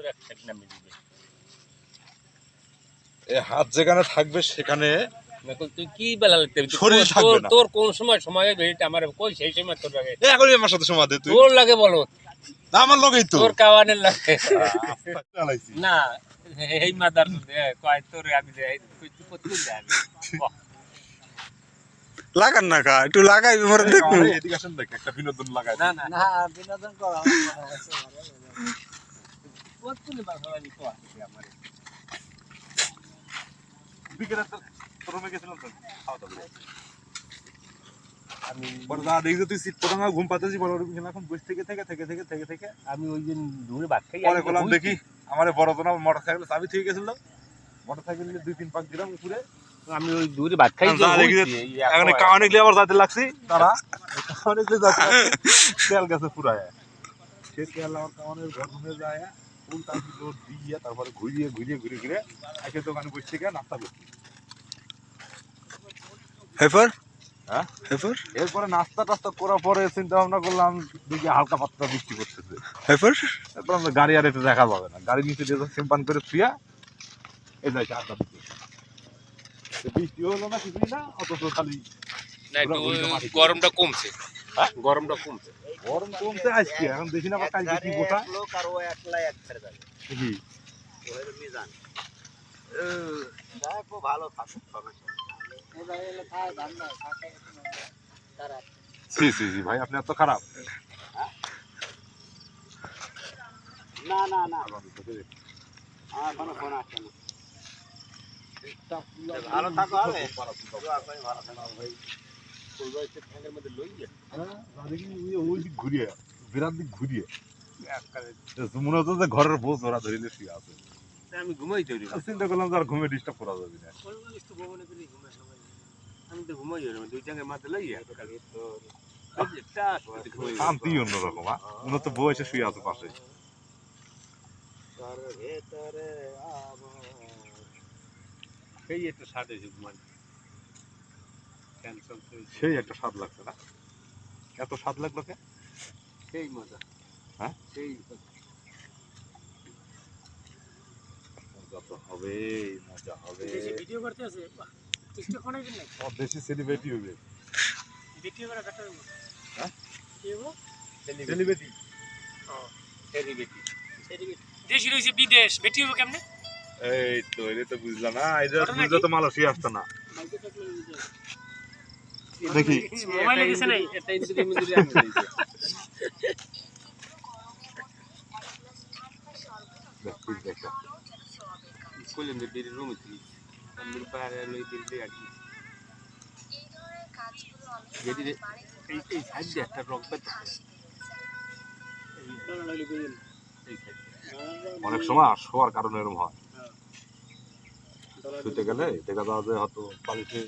তোর এক সাইড নামিয়ে দিবে। এ হাত যেখানে থাকবে সেখানে এখন তুই কি বেলা লাগতে শরীর থাকবে না। তোর কোন সময় সময় ভেড়িটা আমার কই? সেই সময় তোর লাগে। এখন আমার সাথে সময় দে তুই। তোর লাগে বলো। আমার লগেই তো। তোর কাওয়ানের লাগে। না এই মাদার কয় তোর আমি দে তুই তুই কতদিন দে আমি। বাহ, লাগান না কা একটু লাগাই মরে দেখব এদিকে আসেন দেখ একটা বিনোদন লাগাই না না। না বিনোদন করা কতদিন বাসাবাড়ি কয় আমার বিকেলে আমি যা দেখি তুই সিট প্রথমে ঘুম পাতেছি বড় বড় এখন বসে থেকে থেকে থেকে থেকে থেকে থেকে আমি ওই দিন দূরে ভাত খাই পরে করলাম দেখি আমার বড় মোটর সাইকেল চাবি থেকে গেছিল মোটর সাইকেল দুই তিন পাক দিলাম উপরে আমি ওই দূরে ভাত খাই যা এখন কারণে গেলে আবার যাতে লাগছি তারা কারণে গেলে যাতে তেল গেছে পুরায় সে তেল আমার কারণের ঘর ঘুমে যায় ফুল জোর দিয়ে তারপরে ঘুরিয়ে ঘুরিয়ে ঘুরে ঘুরে এসে দোকানে বসে থেকে নাস্তা করছি হেফার হ্যাঁ? হেফার এরপরে নাস্তা টাস্তা করার পরে চিন্তা ভাবনা করলাম দেখি হালকা পাতলা বৃষ্টি করতেছে হেফার তারপর আমরা গাড়ি আর একটু দেখা যাবে না গাড়ি নিচে দিয়ে সিম্পান করে শুয়া এই যাইছে আড্ডা দিতে বৃষ্টি হলো না কিছুই না অথচ খালি। গরমটা কমছে? গরমটা কমছে। গরম কমতে আসছে এখন দেখি না কালকে কি বোটা লোক আর ও একলা এক ছেড়ে যাবে। কি ওই মিজান। দেখো ভালো থাকুক থাকে সি ভাই আপনি এত খারাপ। না না না। কোনো ফোন আসছে না। ভালো থাকো হবে ঠ্যাঙ্গের মধ্যে ঘুরিয়ে বিরাট দিক ঘুরিয়ে? মনে হতো যে ঘরের বোঝ ওরা ধরিলে শুয়ে আছে। আমি ঘুমাই তৈরি চিন্তা করলাম আর ঘুমে ডিস্টার্ব করা যাবে না। আমি তো ঘুমাই দুই টাঙ্গের মাঝে লই যা শান্তি অন্যরকম হ্যাঁ মনে বউ এসে শুয়ে আছে পাশে। সেই একটা ঘুমান সেই একটা স্বাদ লাগছে না। এত স্বাদ লাগল কে? সেই মজা। হ্যাঁ? সেই মজা। তো হবে মজা হবে। ভিডিও করতে আছে টিকটক বানাইবেন না সব দেশি সেলিব্রিটি হবে। ভিডিও করে কাটা দেবো হ্যাঁ? কি হব সেলিব্রিটি দেশ রয়েছে বিদেশ। বেটি হব কেমনে? এই তো এটা তো বুঝলাম না। এটা বুঝলে তো মালয়েশিয়া আসতো না। দেখি মোবাইলে গেছে নাই? আমি দেখ, যে বিড়ি রুমে আমি পারে লই যেটি এই এই সাইড দিয়ে একটা রক পেতে এই অনেক সময় শোয়ার কারণে এরকম হয়। শুতে গেলে দেখা যাওয়া যে হয়তো বাড়িতে